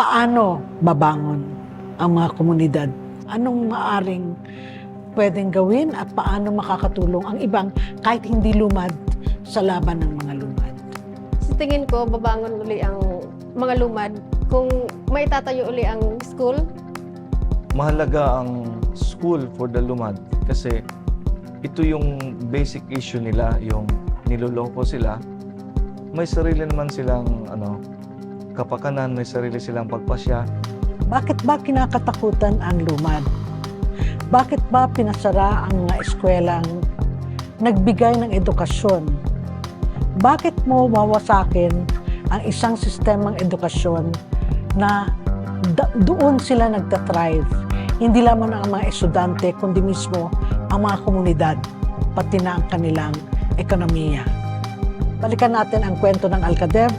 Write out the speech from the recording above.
paano babangon ang mga komunidad? Anong maaring pwedeng gawin at paano makakatulong ang ibang kahit hindi lumad sa laban ng mga lumad? Sa tingin ko, babangon uli ang mga lumad kung may tatayo uli ang school. mahalaga ang school for the lumad kasi ito yung basic issue nila, yung niloloko sila. May sarili naman silang ano, kapakanan, may sarili silang pagpasya. Bakit ba kinakatakutan ang lumad? Bakit ba pinasara ang mga eskwelang nagbigay ng edukasyon? Bakit mo wawasakin ang isang sistemang edukasyon na doon sila nagtatrive? Hindi lamang ang mga estudyante, kundi mismo ang mga komunidad, pati na ang kanilang ekonomiya. Balikan natin ang kwento ng Alcadev